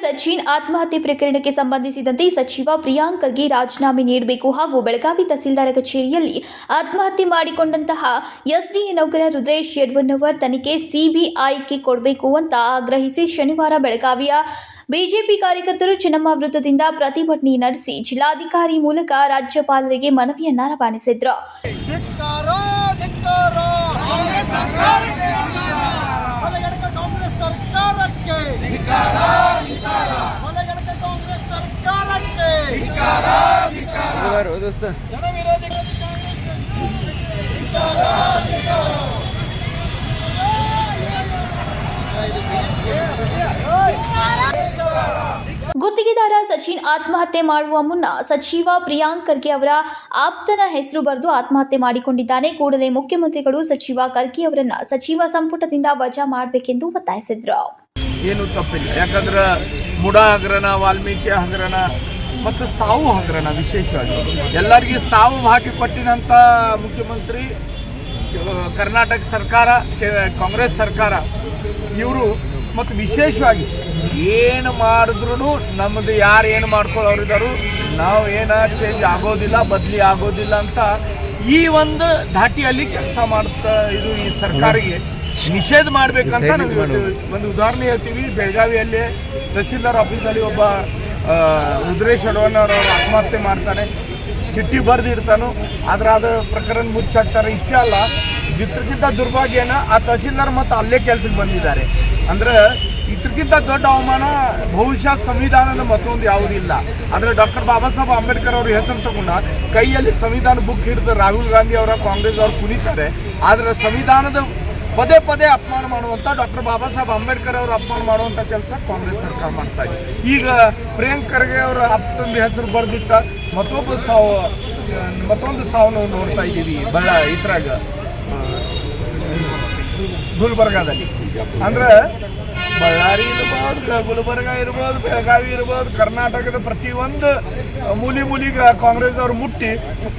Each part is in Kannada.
ಸಚಿನ್ ಆತ್ಮಹತ್ಯೆ ಪ್ರಕರಣಕ್ಕೆ ಸಂಬಂಧಿಸಿದಂತೆ ಸಚಿವ ಪ್ರಿಯಾಂಕ್ ಖರ್ಗೆ ರಾಜೀನಾಮೆ ನೀಡಬೇಕು ಹಾಗೂ ಬೆಳಗಾವಿ ತಹಸೀಲ್ದಾರ್ ಕಚೇರಿಯಲ್ಲಿ ಆತ್ಮಹತ್ಯೆ ಮಾಡಿಕೊಂಡಂತಹ ಎಸ್ಡಿಎ ನೌಕರ ರುದ್ರೇಶ್ ಯಡ್ವನ್ನವರ್ ತನಿಖೆ ಸಿಬಿಐಗೆ ಕೊಡಬೇಕು ಅಂತ ಆಗ್ರಹಿಸಿ ಶನಿವಾರ ಬೆಳಗಾವಿಯ ಬಿಜೆಪಿ ಕಾರ್ಯಕರ್ತರು ಚಿನ್ನಮ್ಮ ವೃತ್ತದಿಂದ ಪ್ರತಿಭಟನೆ ನಡೆಸಿ ಜಿಲ್ಲಾಧಿಕಾರಿ ಮೂಲಕ ರಾಜ್ಯಪಾಲರಿಗೆ ಮನವಿಯನ್ನ ರವಾನಿಸಿದ್ರು. ವಿರೋಧಿ ಗುತ್ತಿಗೆದಾರ ಸಚಿನ್ ಆತ್ಮಹತ್ಯೆ ಮಾಡುವ ಮುನ್ನ ಸಚಿವ ಪ್ರಿಯಾಂಕ್ ಖರ್ಗೆ ಅವರ ಆಪ್ತನ ಹೆಸರು ಬರೆದು ಆತ್ಮಹತ್ಯೆ ಮಾಡಿಕೊಂಡಿದ್ದಾನೆ. ಕೂಡಲೇ ಮುಖ್ಯಮಂತ್ರಿಗಳು ಸಚಿವ ಖರ್ಗೆ ಅವರನ್ನ ಸಚಿವ ಸಂಪುಟದಿಂದ ವಜಾ ಮಾಡಬೇಕೆಂದು ಒತ್ತಾಯಿಸಿದ್ರು. ಏನು ತಪ್ಪಿಲ್ಲ. ಯಾಕಂದ್ರೆ ಮುಡ ಹಗರಣ ವಾಲ್ಮೀಕಿ ಹಗರಣ ಮತ್ತು ಸಾವು ಹಗರಣ ವಿಶೇಷವಾಗಿ. ಎಲ್ಲರಿಗೆ ಸಾವು ಹಾಕಿ ಕೊಟ್ಟಿನಂಥ ಮುಖ್ಯಮಂತ್ರಿ ಕರ್ನಾಟಕ ಸರ್ಕಾರ ಕೆ- ಕಾಂಗ್ರೆಸ್ ಸರ್ಕಾರ ಇವರು ಮತ್ತು ವಿಶೇಷವಾಗಿ ಏನು ಮಾಡಿದ್ರು ನಮ್ಮದು ಯಾರು ಏನು ಮಾಡ್ಕೊಳ್ಳೋರಿದ್ದಾರು ನಾವು ಏನ ಚೇಂಜ್ ಆಗೋದಿಲ್ಲ ಬದಲಿ ಆಗೋದಿಲ್ಲ ಅಂತ ಈ ಒಂದು ಧಾಟಿಯಲ್ಲಿ ಕೆಲಸ ಮಾಡ್ತಾ ಇದು ಈ ಸರ್ಕಾರಿಗೆ ನಿಷೇಧ ಮಾಡ್ಬೇಕಂತ ನಾವು ಒಂದು ಉದಾಹರಣೆ ಹೇಳ್ತೀವಿ ಬೆಳಗಾವಿಯಲ್ಲಿ ತಹಸೀಲ್ದಾರ್ ಆಫೀಸಲ್ಲಿ ಒಬ್ಬ ರುದ್ರೇಶ್ ಅವರು ಆತ್ಮಹತ್ಯೆ ಮಾಡ್ತಾನೆ ಚಿಟ್ಟಿ ಬರೆದಿಡ್ತಾನು. ಆದ್ರೆ ಅದು ಪ್ರಕರಣ ಮುಚ್ಚಾಕ್ತಾರೆ. ಇಷ್ಟೇ ಅಲ್ಲ, ಇದ್ರಕ್ಕಿಂತ ದುರ್ಭಾಗ್ಯನ ಆ ತಹಸೀಲ್ದಾರ್ ಮತ್ತು ಅಲ್ಲೇ ಕೆಲ್ಸಕ್ಕೆ ಬಂದಿದ್ದಾರೆ. ಅಂದ್ರೆ ಇದ್ರಕ್ಕಿಂತ ದೊಡ್ಡ ಅವಮಾನ ಬಹುಶಃ ಸಂವಿಧಾನದ ಮತ್ತೊಂದು ಯಾವುದಿಲ್ಲ ಆದರೆ ಡಾಕ್ಟರ್ ಬಾಬಾ ಸಾಹೇಬ್ ಅಂಬೇಡ್ಕರ್ ಅವ್ರ ಹೆಸರು ತಗೊಂಡ ಕೈಯಲ್ಲಿ ಸಂವಿಧಾನ ಬುಕ್ ಹಿಡಿದು ರಾಹುಲ್ ಗಾಂಧಿ ಅವರ ಕಾಂಗ್ರೆಸ್ ಅವರು ಕುಣಿತಾರೆ. ಆದರೆ ಸಂವಿಧಾನದ ಪದೇ ಪದೇ ಅಪಮಾನ ಮಾಡುವಂಥ ಡಾಕ್ಟರ್ ಬಾಬಾ ಸಾಹೇಬ್ ಅಂಬೇಡ್ಕರ್ ಅವರು ಅಪಮಾನ ಮಾಡುವಂಥ ಕೆಲಸ ಕಾಂಗ್ರೆಸ್ ಸರ್ಕಾರ ಮಾಡ್ತಾ ಇದೆ. ಈಗ ಪ್ರಿಯಾಂಕ್ ಖರ್ಗೆ ಅವರ ಅಪ್ತಂದು ಹೆಸರು ಬರೆದಿಟ್ಟ ಮತ್ತೊಬ್ಬ ಸಾವು, ಮತ್ತೊಂದು ಸಾವು ನಾವು ನೋಡ್ತಾ ಇದ್ದೀವಿ ಬಳ್ಳ ಇದ್ರಾಗ ಗುಲ್ಬರ್ಗಾದಲ್ಲಿ ಅಂದ್ರೆ ಬಳ್ಳಾರಿ ಇರ್ಬೋದು, ಗುಲ್ಬರ್ಗ ಇರ್ಬೋದು, ಬೆಳಗಾವಿ ಇರ್ಬೋದು, ಕರ್ನಾಟಕದ ಪ್ರತಿಯೊಂದು ಮೂಲಿ ಮೂಲಿಗೆ ಕಾಂಗ್ರೆಸ್ ಅವರು ಮುಟ್ಟಿ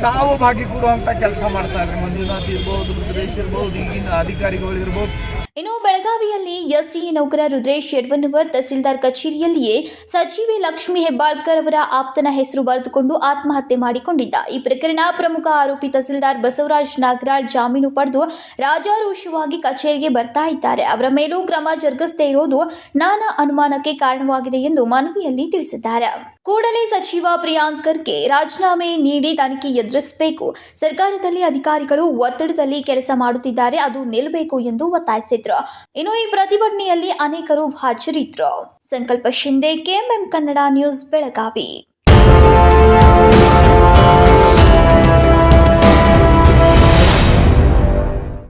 ಸಾವು ಭಾಗಿ ಕೊಡುವಂಥ ಕೆಲಸ ಮಾಡ್ತಾ ಇದ್ದಾರೆ. ಮಂಜುನಾಥ್ ಇರ್ಬೋದು, ರುದ್ರೇಶ್ ಇರ್ಬೋದು, ಈಗಿನ ಅಧಿಕಾರಿಗಳು ಇರ್ಬೋದು. ಇನ್ನು ಬೆಳಗಾವಿಯಲ್ಲಿ ಎಸ್ಡಿಎ ನೌಕರ ರುದ್ರೇಶ್ ಯಡ್ವನ್ನವರ್ ತಹಸೀಲ್ದಾರ್ ಕಚೇರಿಯಲ್ಲಿಯೇ ಸಚಿವೆ ಲಕ್ಷ್ಮಿ ಹೆಬ್ಬಾಳ್ಕರ್ ಅವರ ಆಪ್ತನ ಹೆಸರು ಬರೆದುಕೊಂಡು ಆತ್ಮಹತ್ಯೆ ಮಾಡಿಕೊಂಡಿದ್ದ. ಈ ಪ್ರಕರಣ ಪ್ರಮುಖ ಆರೋಪಿ ತಹಸೀಲ್ದಾರ್ ಬಸವರಾಜ್ ನಾಗರಾಜ್ ಜಾಮೀನು ಪಡೆದು ರಾಜಾರೋಷವಾಗಿ ಕಚೇರಿಗೆ ಬರ್ತಾ ಇದ್ದಾರೆ. ಅವರ ಮೇಲೂ ಕ್ರಮ ಜರುಗಿಸದೇ ಇರೋದು ನಾನಾ ಅನುಮಾನಕ್ಕೆ ಕಾರಣವಾಗಿದೆ ಎಂದು ಮನವಿಯಲ್ಲಿ ತಿಳಿಸಿದ್ದಾರೆ. ಕೂಡಲೇ ಸಚಿವ ಪ್ರಿಯಾಂಕರ್ಗೆ ರಾಜೀನಾಮೆ ನೀಡಿ ತನಿಖೆ ಎದುರಿಸಬೇಕು. ಸರ್ಕಾರದಲ್ಲಿ ಅಧಿಕಾರಿಗಳು ಒತ್ತಡದಲ್ಲಿ ಕೆಲಸ ಮಾಡುತ್ತಿದ್ದಾರೆ. ಅದು ನಿಲ್ಲಬೇಕು ಎಂದು ಇನ್ನು ಈ ಪ್ರತಿಭಟನೆಯಲ್ಲಿ ಅನೇಕರು ಹಾಜರಿದ್ರು ಸಂಕಲ್ಪ ಶಿಂದೆ ಕೆಎಂಎಂ ಕನ್ನಡ ನ್ಯೂಸ್ ಬೆಳಗಾವಿ.